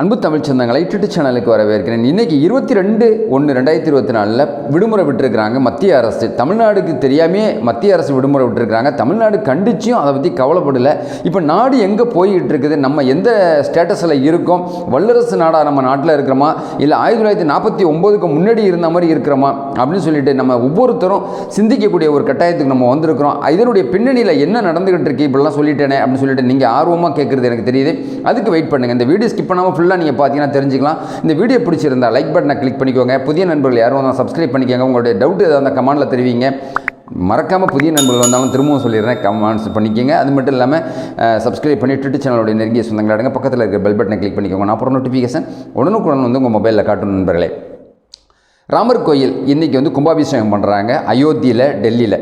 அன்பு தமிழ் சொந்தங்களை யூடியூப் சேனலுக்கு வரவேற்கிறேன். இன்னைக்கு இருபத்தி ரெண்டு ஒன்று ரெண்டாயிரத்தி இருபத்தி நாலில் விடுமுறை விட்டுருக்கிறாங்க மத்திய அரசு. தமிழ்நாடுக்கு தெரியாமே மத்திய அரசு விடுமுறை விட்டுருக்குறாங்க. தமிழ்நாடு கண்டிச்சும் அதை பற்றி கவலைப்படலை. இப்போ நாடு எங்கே போய்கிட்டு இருக்குது நம்ம எந்த ஸ்டேட்டஸில் இருக்கோம்? வல்லரசு நாடாக நம்ம நாட்டில் இருக்கிறோமா? இல்லை ஆயிரத்தி தொள்ளாயிரத்தி நாற்பத்தி ஒம்போதுக்கு முன்னாடி இருந்த மாதிரி இருக்கிறோமா? அப்படின்னு சொல்லிட்டு நம்ம ஒவ்வொருத்தரும் சிந்திக்கக்கூடிய ஒரு கட்டாயத்துக்கு நம்ம வந்திருக்கிறோம். இதனுடைய பின்னணியில் என்ன நடந்துகிட்டு இருக்கு? இப்படிலாம் சொல்லிட்டேனே அப்படின்னு சொல்லிட்டு நீங்கள் ஆர்வமாக கேட்குறது எனக்கு தெரியுது. அதுக்கு வெயிட் பண்ணுங்கள் இந்த வீடியோ ஸ்கிப் பண்ணாமல் ஃபுல்லாக நீங்கள் பார்த்தீங்கன்னா தெரிஞ்சுக்கலாம். இந்த வீடியோ பிடிச்சிருந்தா லைக் பட்டனை கிளிக் பண்ணிக்கோங்க. புதிய நண்பர்கள் யாரும் வந்தால் சப்ஸ்கிரைப் பண்ணிக்கோங்க. உங்களுடைய டவுட் ஏதாவது அந்த கமெண்டில் தெரிவிங்க. மறக்காமல் புதிய நண்பர்கள் வந்தாலும் திரும்பவும் சொல்லிடுறேன். கமெண்ட்ஸ் பண்ணிக்கோங்க. அது மட்டும் இல்லாமல் சப்ஸ்கிரைப் பண்ணி ட்விட்டர் சேனலோட நெருங்கிய சொந்தங்களாடுங்க பக்கத்தில் இருக்கிற பெல் பட்டனை கிளிக் பண்ணிக்கோங்க. நான் அப்புறம் நோட்டிஃபிகேஷன் உடனுக்குடன் வந்து உங்கள் மொபைலில் காட்டும் நண்பர்களே. ராமர் கோயில் இன்றைக்கி வந்து கும்பாபிஷேகம் பண்ணுறாங்க அயோத்தியில் டெல்லியில்.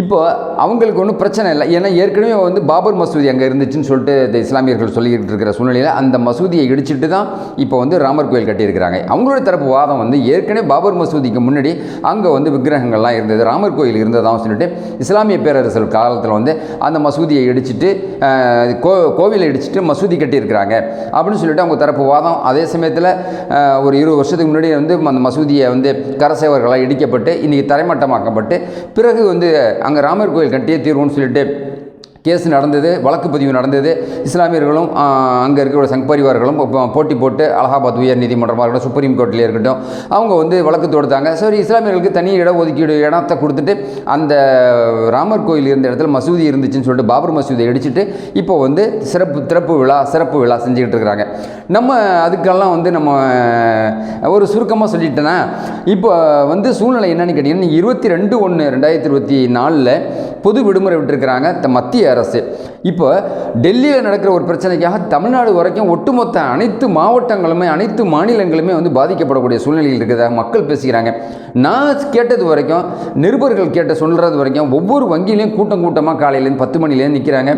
இப்போ அவங்களுக்கு ஒன்றும் பிரச்சனை இல்லை. ஏன்னா ஏற்கனவே வந்து பாபர் மசூதி அங்கே இருந்துச்சுன்னு சொல்லிட்டு இந்த இஸ்லாமியர்கள் சொல்லிக்கிட்டு இருக்கிற சூழ்நிலையில் அந்த மசூதியை இடிச்சிட்டு தான் இப்போ வந்து ராமர் கோயில் கட்டியிருக்கிறாங்க. அவங்களோட தரப்பு வாதம் வந்து ஏற்கனவே பாபர் மசூதிக்கு முன்னாடி அங்கே வந்து விக்கிரகங்கள்லாம் இருந்தது ராமர் கோயில் இருந்ததாகவும் சொல்லிட்டு இஸ்லாமிய பேரரசர் காலத்தில் வந்து அந்த மசூதியை இடிச்சிட்டு கோ கோவிலை இடிச்சிட்டு மசூதி கட்டியிருக்கிறாங்க. அப்படின்னு சொல்லிட்டு அவங்க தரப்பு வாதம். அதே சமயத்தில் ஒரு இருபது வருஷத்துக்கு முன்னாடி வந்து அந்த மசூதியை வந்து கரசேவர்களால் இடிக்கப்பட்டு இன்றைக்கி தரைமட்டமாக்கப்பட்டு பிறகு வந்து அங்கே ராமர் கோயில் கட்டியே தீர்வுன்னு சொல்லிட்டு கேஸ் நடந்தது வழக்கு பதிவு நடந்தது. இஸ்லாமியர்களும் அங்கே இருக்கிற சங் பரிவார்களும் போட்டி போட்டு அலகாபாத் உயர் நீதிமன்றமாக இருக்கட்டும் சுப்ரீம் கோர்ட்லேயே இருக்கட்டும். அவங்க வந்து வழக்கு தொடுத்தாங்க. சரி இஸ்லாமியர்களுக்கு தனி இட ஒதுக்கீடு இடத்தை கொடுத்துட்டு அந்த ராமர் கோயில் இருந்த இடத்துல மசூதி இருந்துச்சுன்னு சொல்லிட்டு பாபர் மசூதியை இடிச்சிட்டு இப்போ வந்து சிறப்பு திறப்பு விழா சிறப்பு விழா செஞ்சுக்கிட்டு இருக்கிறாங்க. நம்ம அதுக்கெல்லாம் வந்து நம்ம ஒரு சுருக்கமாக சொல்லிட்டேன்னா இப்போ வந்து சூழ்நிலை என்னன்னு கேட்டிங்கன்னா இருபத்தி ரெண்டு ஒன்று ரெண்டாயிரத்தி இருபத்தி நாலில் பொது விடுமுறை விட்டுருக்கிறாங்க. த- மத்திய அரசு. இப்போ டெல்லியில் நடக்கிற ஒரு பிரச்சனைக்காக தமிழ்நாடு வரைக்கும் ஒட்டுமொத்த அனைத்து மாவட்டங்களுமே அனைத்து மாநிலங்களுமே வந்து பாதிக்கப்படக்கூடிய சூழ்நிலையில் இருக்கிறதாக மக்கள் பேசுகிறாங்க. நான் கேட்டது வரைக்கும் நிருபர்கள் கேட்ட சொல்கிறது வரைக்கும் ஒவ்வொரு வங்கியிலையும் கூட்டம் கூட்டமாக காலையிலேருந்து பத்து மணிலேருந்து நிற்கிறாங்க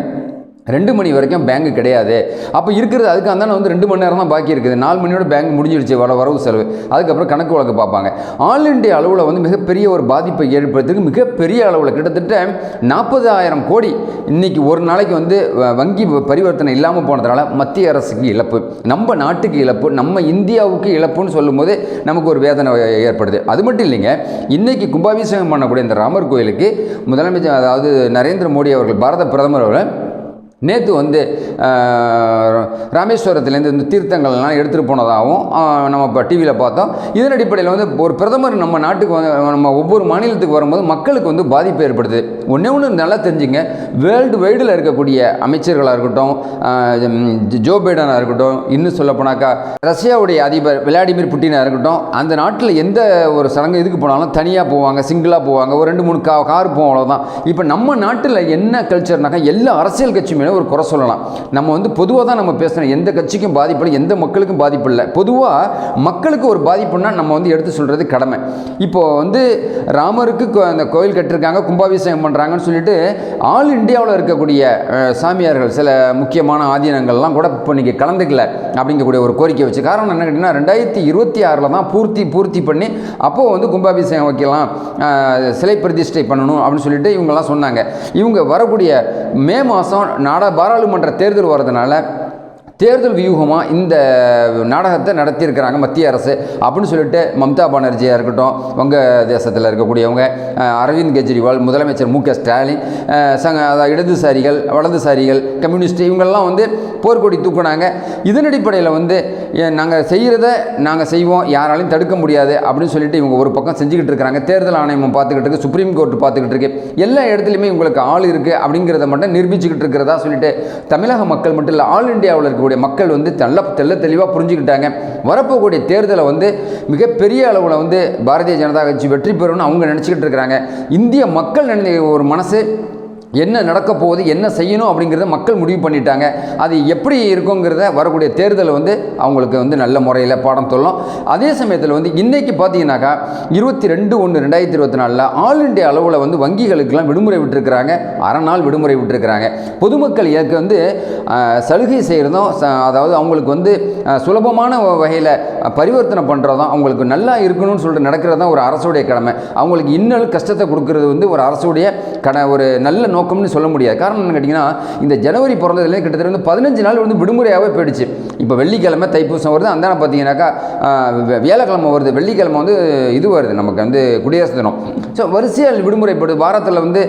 ரெண்டு மணி வரைக்கும் பேங்க் கிடையாது. அப்போ இருக்கிறது அதுக்கு அந்த வந்து ரெண்டு மணி நேரம் தான் பாக்கி இருக்குது. நாலு மணியோட பேங்க் முடிஞ்சிடுச்சு வர வரவு செலவு. அதுக்கப்புறம் கணக்கு வழக்கு பார்ப்பாங்க. ஆல் இண்டியா அளவில் வந்து மிகப்பெரிய ஒரு பாதிப்பை ஏற்படுத்துறதுக்கு மிகப்பெரிய அளவில் கிட்டத்தட்ட நாற்பதாயிரம் கோடி இன்னைக்கு ஒரு நாளைக்கு வந்து வ- வங்கி பரிவர்த்தனை இல்லாமல் போனதுனால மத்திய அரசுக்கு இழப்பு நம்ம நாட்டுக்கு இழப்பு நம்ம இந்தியாவுக்கு இழப்புன்னு சொல்லும்போது நமக்கு ஒரு வேதனை ஏற்படுது. அது மட்டும் இல்லைங்க இன்னைக்கு கும்பாபிஷேகம் பண்ணக்கூடிய இந்த ராமர் கோயிலுக்கு முதலமைச்சர் அதாவது நரேந்திர மோடி அவர்கள் பாரத பிரதமர் அவர்கள் நேற்று வந்து ராமேஸ்வரத்துலேருந்து இந்த தீர்த்தங்கள்லாம் எடுத்துகிட்டு போனதாகவும் நம்ம இப்போ டிவியில் பார்த்தோம். இதன் அடிப்படையில் வந்து ஒரு பிரதமர் நம்ம நாட்டுக்கு வந்து நம்ம ஒவ்வொரு மாநிலத்துக்கு வரும்போது மக்களுக்கு வந்து பாதிப்பு ஏற்படுது. ஒன்றே ஒன்று நல்லா தெரிஞ்சுங்க. வேர்ல்டு வைடில் இருக்கக்கூடிய அமைச்சர்களாக இருக்கட்டும் ஜோ பைடனாக இருக்கட்டும் இன்னும் சொல்லப்போனாக்கா ரஷ்யாவுடைய அதிபர் விளாடிமிர் புட்டினாக இருக்கட்டும் அந்த நாட்டில் எந்த ஒரு சடங்கு இதுக்கு போனாலும் தனியாக போவாங்க சிங்கிளாக போவாங்க ஒரு ரெண்டு மூணு கா கார் போவோம் அவ்வளோதான் இப்போ நம்ம நாட்டில் என்ன கல்ச்சர்னாக்கா எல்லா அரசியல் கட்சியுமே ஒரு குறை சொல்லலாம். நம்ம வந்து பொதுவாக தான் நம்ம பேசுகிறோம் எந்த கட்சிக்கும் பாதிப்பு இல்லை எந்த மக்களுக்கும் பாதிப்பு இல்லை. பொதுவாக மக்களுக்கு ஒரு பாதிப்புன்னா நம்ம வந்து எடுத்து சொல்கிறது கடமை. இப்போ வந்து ராமருக்கு அந்த கோயில் கட்டிருக்காங்க கும்பாபிஷேகம் பண்ணுறாங்கன்னு சொல்லிட்டு ஆல் இந்தியாவில் இருக்கக்கூடிய சாமியார்கள் சில முக்கியமான ஆதீனங்கள்லாம் கூட இப்போ இன்றைக்கி கலந்துக்கல அப்படிங்கக்கூடிய ஒரு கோரிக்கை வச்சு. காரணம் என்ன கேட்டிங்கன்னா ரெண்டாயிரத்தி இருபத்தி ஆறில் தான் பூர்த்தி பூர்த்தி பண்ணி அப்போது வந்து கும்பாபிஷேகம் வைக்கலாம் சிலை பிரதிஷ்டை பண்ணணும் அப்படின்னு சொல்லிட்டு இவங்கெல்லாம் சொன்னாங்க. இவங்க வரக்கூடிய மே மாதம் நாடா பாராளுமன்ற தேர்தல் வர்றதுனால தேர்தல் வியூகமாக இந்த நாடகத்தை நடத்தியிருக்கிறாங்க மத்திய அரசு அப்படின்னு சொல்லிட்டு மம்தா பானர்ஜியாக இருக்கட்டும் வங்க தேசத்தில் இருக்கக்கூடியவங்க அரவிந்த் கெஜ்ரிவால் முதலமைச்சர் மு க ஸ்டாலின் சங்க இடதுசாரிகள் வலதுசாரிகள் கம்யூனிஸ்ட் இவங்கெல்லாம் வந்து போர்க்கொடி தூக்குனாங்க. இதன் அடிப்படையில் வந்து நாங்கள் செய்கிறத நாங்கள் செய்வோம் யாராலையும் தடுக்க முடியாது அப்படின்னு சொல்லிட்டு இவங்க ஒரு பக்கம் செஞ்சுக்கிட்டு இருக்கிறாங்க. தேர்தல் ஆணையம் பார்த்துக்கிட்டு இருக்கு சுப்ரீம் கோர்ட் பார்த்துக்கிட்டு இருக்கு. எல்லா இடத்துலையுமே உங்களுக்கு ஆள் இருக்குது அப்படிங்கிறத மட்டும் நிரூபிச்சுக்கிட்டு இருக்கிறதா சொல்லிட்டு தமிழக மக்கள் மட்டும் இல்லை ஆல் இந்தியாவில் இருக்கக்கூடிய மக்கள் வந்து நல்ல தெள்ள தெளிவாக புரிஞ்சுக்கிட்டாங்க. வரப்போகக்கூடிய தேர்தலை வந்து மிகப்பெரிய அளவில் வந்து பாரதிய ஜனதா கட்சி வெற்றி பெறும்னு அவங்க நினச்சிக்கிட்டு இருக்கிறாங்க. இந்திய மக்கள் நினை ஒரு மனசு என்ன நடக்க போகுது என்ன செய்யணும் அப்படிங்கிறத மக்கள் முடிவு பண்ணிட்டாங்க. அது எப்படி இருக்குங்கிறத வரக்கூடிய தேர்தலை வந்து அவங்களுக்கு வந்து நல்ல முறையில் பாடம் சொல்லும் அதே சமயத்தில் வந்து இன்றைக்கி பார்த்தீங்கன்னாக்கா இருபத்தி ரெண்டு ஒன்று ரெண்டாயிரத்தி இருபத்தி நாலில் ஆல் இண்டியா அளவில் வந்து வங்கிகளுக்கெல்லாம் விடுமுறை விட்டுருக்குறாங்க. அரை நாள் விடுமுறை விட்டுருக்குறாங்க. பொதுமக்கள் இதற்கு வந்து சலுகை செய்கிறதும் அதாவது அவங்களுக்கு வந்து சுலபமான வகையில் பரிவர்த்தனை பண்ணுறது தான் அவங்களுக்கு நல்லா இருக்கணும்னு சொல்லிட்டு நடக்கிறது தான் ஒரு அரசுடைய கடமை. அவங்களுக்கு இன்னும் கஷ்டத்தை கொடுக்கறது வந்து ஒரு அரசுடைய கட ஒரு நல்ல நோக்கம்னு சொல்ல முடியாது. காரணம் என்ன கேட்டிங்கன்னா இந்த ஜனவரி பிறந்ததுலேயே கிட்டத்தட்ட வந்து பதினஞ்சு நாள் வந்து விடுமுறையாகவே போயிடுச்சு. இப்போ வெள்ளிக்கிழமை தைப்பூசம் வருது. அந்த பார்த்தீங்கன்னாக்கா வியாழக்கிழமை வருது. வெள்ளிக்கிழமை வந்து இது வருது. நமக்கு வந்து குடியரசு தினம். ஸோ வரிசையாக விடுமுறைப்படுது. வாரத்தில் வந்து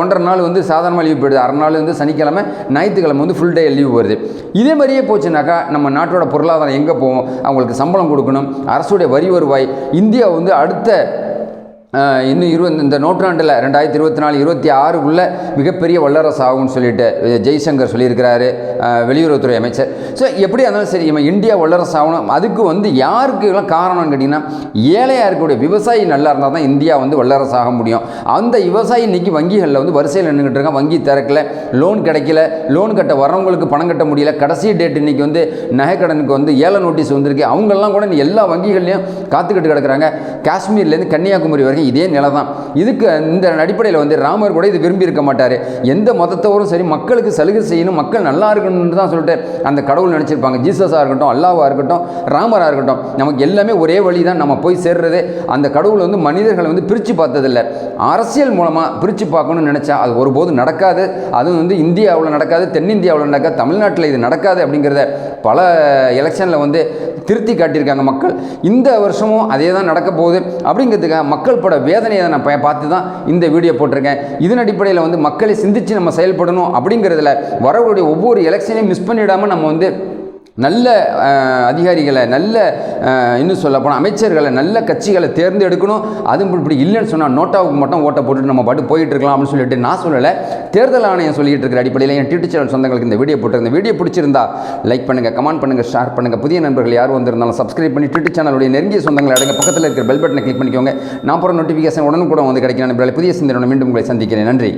ஒன்றரை நாள் வந்து சாதாரணமாக லீவ் போயிடுது. அரை நாள் வந்து சனிக்கிழமை ஞாயிற்றுக்கிழமை வந்து ஃபுல் டே லீவ் வருது. இதே மாதிரியே போச்சுனாக்கா நம்ம நாட்டோட பொருளாதாரம் எங்கே போகும்? அவங்களுக்கு சம்பளம் கொடுக்கணும். அரசுடைய வரி வருவாய். இந்தியா வந்து அடுத்த இன்னும் இரு இந்த நூற்றாண்டில் ரெண்டாயிரத்தி இருபத்தி நாலு இருபத்தி ஆறுக்குள்ளே மிகப்பெரிய வல்லரசு ஆகும்னு சொல்லிட்டு ஜெய்சங்கர் சொல்லியிருக்கிறாரு வெளியுறவுத்துறை அமைச்சர். ஸோ எப்படி இருந்தாலும் சரி இவன் இந்தியா வல்லரசு ஆகணும் அதுக்கு வந்து யாருக்கு எல்லாம் காரணம்னு கேட்டிங்கன்னா ஏழையாக இருக்கக்கூடிய விவசாயி நல்லா இருந்தால் தான் இந்தியா வந்து வல்லரசு ஆக முடியும். அந்த விவசாயி இன்றைக்கி வங்கிகளில் வந்து வரிசையில் நின்றுட்டு இருக்கான். வங்கி திறக்கல லோன் கிடைக்கல லோன் கட்ட வரவங்களுக்கு பணம் கட்ட முடியல. கடைசி டேட் இன்றைக்கி வந்து நகைக்கடனுக்கு வந்து ஏழை நோட்டீஸ் வந்திருக்கு. அவங்கெல்லாம் கூட இன்னைக்கு எல்லா வங்கிகள்லையும் காத்துக்கிட்டு கிடக்குறாங்க. காஷ்மீர்லேருந்து கன்னியாகுமரி வரைக்கும் இதே நிலை தான் இதுக்கு இந்த அடிப்படையில் வந்து ராமர் கூட இது விரும்பி இருக்க மாட்டார். எந்த மதத்தவரும் சரி மக்களுக்கு சலுகை செய்யணும் மக்கள் நல்லா இருக்கணும்னு தான் சொல்லிட்டு அந்த கடவுள் நினச்சிருப்பாங்க. ஜீசஸாக இருக்கட்டும் அல்லாவாக இருக்கட்டும் ராமராக இருக்கட்டும் நமக்கு எல்லாமே ஒரே வழி தான் நம்ம போய் சேர்றது. அந்த கடவுள் வந்து மனிதர்களை வந்து பிரித்து பார்த்ததில்ல. அரசியல் மூலமாக பிரித்து பார்க்கணும்னு நினச்சா அது ஒருபோதும் நடக்காது. அதுவும் வந்து இந்தியாவில் நடக்காது தென்னிந்தியாவில் நடக்காது தமிழ்நாட்டில் இது நடக்காது அப்படிங்கிறத பல எலெக்ஷனில் வந்து திருத்தி காட்டியிருக்காங்க மக்கள். இந்த வருஷமும் அதே தான் நடக்க போகுது. அப்படிங்கிறதுக்காக மக்கள் பட வேதனையை நான் பா- பார்த்து தான் இந்த வீடியோ போட்டிருக்கேன். இதன் அடிப்படையில் வந்து மக்களை சிந்திச்சு நம்ம செயல்படணும் அப்படிங்கிறதுல வரக்கூடிய ஒவ்வொரு எலெக்ஷனையும் மிஸ் பண்ணிடாமல் நம்ம வந்து நல்ல அதிகாரிகளை நல்ல இன்னும் சொல்ல போனால் அமைச்சர்களை நல்ல கட்சிகளை தேர்ந்தெடுக்கணும். அதுவும் இப்படி இல்லைன்னு சொன்னால் நோட்டாவுக்கு மட்டும் ஓட்டை போட்டுட்டு நம்ம பாட்டு போயிட்டு இருக்கலாம் அப்படின்னு சொல்லிட்டு நான் சொல்லலை. தேர்தல் ஆணையம் சொல்லிட்டு இருக்கிற அடிப்படையில் என் டிவிட்டி சேனல் சொந்தங்களுக்கு இந்த வீடியோ போட்டிருந்த வீடியோ பிடிச்சிருந்தா லைக் பண்ணுங்கள் கமெண்ட் பண்ணுங்கள் ஷேர் பண்ணுங்கள் புதிய நண்பர்கள் யார் வந்திருந்தாலும் சப்ஸ்கிரைப் பண்ணி டிவிட்டி சேனலுடைய நெருங்கிய சொந்தங்களை அடங்க பக்கத்தில் இருக்கிற பெல் பட்டனை கிளிக் பண்ணிக்கோங்க. நான் போகிற நோட்டிஃபிகேஷன் உடனுக்குடன் வந்து கிடைக்கிற நண்பர்களை புதிய சிந்தனை மீண்டும் உங்களை சந்திக்கிறேன். நன்றி.